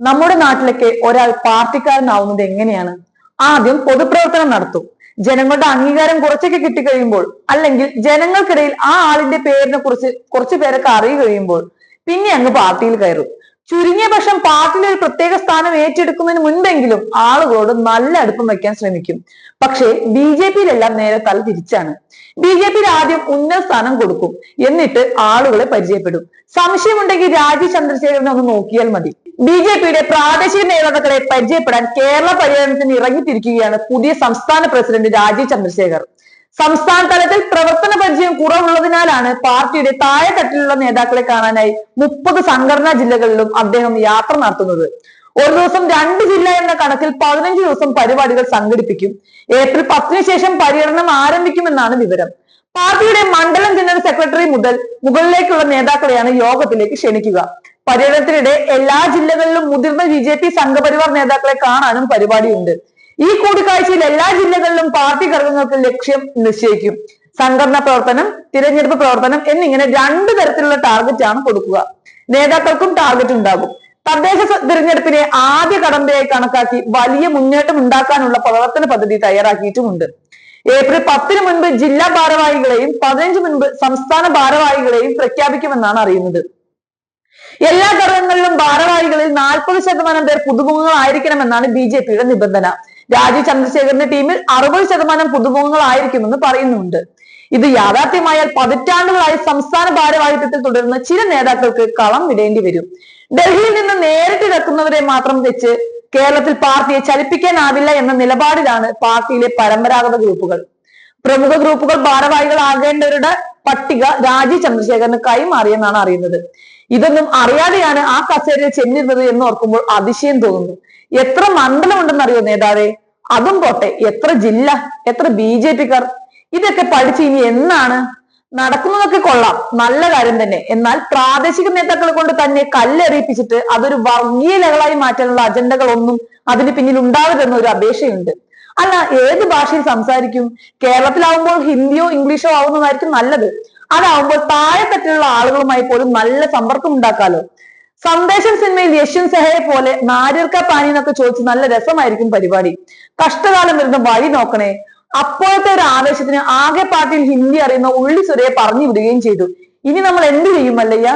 നമ്മുടെ നാട്ടിലൊക്കെ ഒരാൾ പാർട്ടിക്കാരനാവുന്നത് എങ്ങനെയാണ്? ആദ്യം പൊതുപ്രവർത്തനം നടത്തും. ജനങ്ങളുടെ അംഗീകാരം കുറച്ചൊക്കെ കിട്ടിക്കഴിയുമ്പോൾ അല്ലെങ്കിൽ ജനങ്ങൾക്കിടയിൽ ആ ആളിന്റെ പേരിനെ കുറിച്ച് കുറച്ചു പേരൊക്കെ അറിയുകഴിയുമ്പോൾ പിന്നെ അങ്ങ് പാർട്ടിയിൽ കയറും. ചുരുങ്ങിയ പക്ഷം പാർട്ടിയിൽ ഒരു പ്രത്യേക സ്ഥാനം ഏറ്റെടുക്കുന്നതിന് മുൻപെങ്കിലും ആളുകളോട് നല്ല അടുപ്പം വയ്ക്കാൻ ശ്രമിക്കും. പക്ഷേ ബി ജെ പിയിലെല്ലാം നേരെ തല തിരിച്ചാണ്. ബി ജെ പിയിൽ ആദ്യം ഉന്നത സ്ഥാനം കൊടുക്കും. എന്നിട്ട് ആളുകളെ പരിചയപ്പെടും. സംശയമുണ്ടെങ്കിൽ രാജീവ് ചന്ദ്രശേഖരനെ ഒന്ന് നോക്കിയാൽ മതി. ബി ജെ പിയുടെ പ്രാദേശിക നേതാക്കളെ പരിചയപ്പെടാൻ കേരള പര്യടനത്തിന് ഇറങ്ങിത്തിരിക്കുകയാണ് പുതിയ സംസ്ഥാന പ്രസിഡന്റ് രാജീവ് ചന്ദ്രശേഖർ. സംസ്ഥാന തലത്തിൽ പ്രവർത്തന പരിചയം കുറവുള്ളതിനാലാണ് പാർട്ടിയുടെ താഴെത്തട്ടിലുള്ള നേതാക്കളെ കാണാനായി മുപ്പത് സംഘടനാ ജില്ലകളിലും അദ്ദേഹം യാത്ര നടത്തുന്നത്. ഒരു ദിവസം രണ്ട് ജില്ല എന്ന കണക്കിൽ പതിനഞ്ച് ദിവസം പരിപാടികൾ സംഘടിപ്പിക്കും. ഏപ്രിൽ പത്തിന് ശേഷം പര്യടനം ആരംഭിക്കുമെന്നാണ് വിവരം. പാർട്ടിയുടെ മണ്ഡലം ജനറൽ സെക്രട്ടറി മുതൽ മുകളിലേക്കുള്ള നേതാക്കളെയാണ് യോഗത്തിലേക്ക് ക്ഷണിക്കുക. പര്യടനത്തിനിടെ എല്ലാ ജില്ലകളിലും മുതിർന്ന ബി ജെ പി സംഘപരിവാർ നേതാക്കളെ കാണാനും പരിപാടിയുണ്ട്. ഈ കൂടിക്കാഴ്ചയിൽ എല്ലാ ജില്ലകളിലും പാർട്ടി ഘടകങ്ങൾക്ക് ലക്ഷ്യം നിശ്ചയിക്കും. സംഘടന പ്രവർത്തനം തിരഞ്ഞെടുപ്പ് പ്രവർത്തനം എന്നിങ്ങനെ രണ്ട് തരത്തിലുള്ള ടാർഗറ്റ് ആണ് കൊടുക്കുക. നേതാക്കൾക്കും ടാർഗറ്റ് ഉണ്ടാകും. തദ്ദേശ തിരഞ്ഞെടുപ്പിനെ ആദ്യ കടമ്പയായി കണക്കാക്കി വലിയ മുന്നേറ്റം ഉണ്ടാക്കാനുള്ള പ്രവർത്തന പദ്ധതി തയ്യാറാക്കിയിട്ടുമുണ്ട്. ഏപ്രിൽ പത്തിന് മുൻപ് ജില്ലാ ഭാരവാഹികളെയും പതിനഞ്ച് മുൻപ് സംസ്ഥാന ഭാരവാഹികളെയും പ്രഖ്യാപിക്കുമെന്നാണ് അറിയുന്നത്. എല്ലാ ഘടകങ്ങളിലും ഭാരവാഹികളിൽ നാൽപ്പത് ശതമാനം പേർ പുതുമുഖങ്ങളായിരിക്കണമെന്നാണ് ബി ജെ പിയുടെ നിബന്ധന. രാജീവ് ചന്ദ്രശേഖറിന്റെ ടീമിൽ അറുപത് ശതമാനം പുതുമുഖങ്ങളായിരിക്കുമെന്ന് പറയുന്നുണ്ട് ഇത് യാഥാർത്ഥ്യമായാൽ പതിറ്റാണ്ടുകളായി സംസ്ഥാന ഭാരവാഹിത്വത്തിൽ തുടരുന്ന ചില നേതാക്കൾക്ക് കളം വിടേണ്ടി വരും. ഡൽഹിയിൽ നിന്ന് നേരിട്ട് ഇറക്കുന്നവരെ മാത്രം വെച്ച് കേരളത്തിൽ പാർട്ടിയെ ചലിപ്പിക്കാനാവില്ല എന്ന നിലപാടിലാണ് പാർട്ടിയിലെ പരമ്പരാഗത ഗ്രൂപ്പുകൾ. പ്രമുഖ ഗ്രൂപ്പുകൾ ഭാരവാഹികളാകേണ്ടവരുടെ പട്ടിക രാജീവ് ചന്ദ്രശേഖരന് കൈമാറിയെന്നാണ് അറിയുന്നത്. ഇതൊന്നും അറിയാതെയാണ് ആ കസേരയിൽ ചെന്നിരുന്നത് എന്ന് ഓർക്കുമ്പോൾ അതിശയം തോന്നുന്നു. എത്ര മണ്ഡലം ഉണ്ടെന്നറിയോ നേതാവേ? അതും പോട്ടെ എത്ര ജില്ല എത്ര ബി ജെ പിക്കാർ? ഇതൊക്കെ പഠിച്ച് ഇനി എന്നാണ്? നടക്കുന്നതൊക്കെ കൊള്ളാം നല്ല കാര്യം തന്നെ. എന്നാൽ പ്രാദേശിക നേതാക്കളെ കൊണ്ട് തന്നെ കല്ലെറിയിപ്പിച്ചിട്ട് അതൊരു വർഗീയ ലഹളായി മാറ്റാനുള്ള അജണ്ടകളൊന്നും അതിന് പിന്നിൽ ഉണ്ടാവരുതെന്ന ഒരു അപേക്ഷയുണ്ട്. അല്ല ഏത് ഭാഷയിൽ സംസാരിക്കും? കേരളത്തിലാവുമ്പോൾ ഹിന്ദിയോ ഇംഗ്ലീഷോ ആവുന്നതായിരിക്കും നല്ലത്. അതാവുമ്പോൾ താഴെത്തട്ടിലുള്ള ആളുകളുമായി പോലും നല്ല സമ്പർക്കം ഉണ്ടാക്കാലോ. സന്ദേശം സിനിമയിൽ യശ്വൻ സെഹയെ പോലെ നാരിയർക്ക പാനി എന്നൊക്കെ ചോദിച്ച് നല്ല രസമായിരിക്കും പരിപാടി. കഷ്ടകാലം വരുന്ന വഴി നോക്കണേ. അപ്പോഴത്തെ ഒരു ആവേശത്തിന് ആകെ പാട്ടിൽ ഹിന്ദി അറിയുന്ന ഉള്ളി സുരയെ പറഞ്ഞു വിടുകയും ചെയ്തു. ഇനി നമ്മൾ എന്ത് ചെയ്യും മല്ലയ്യ?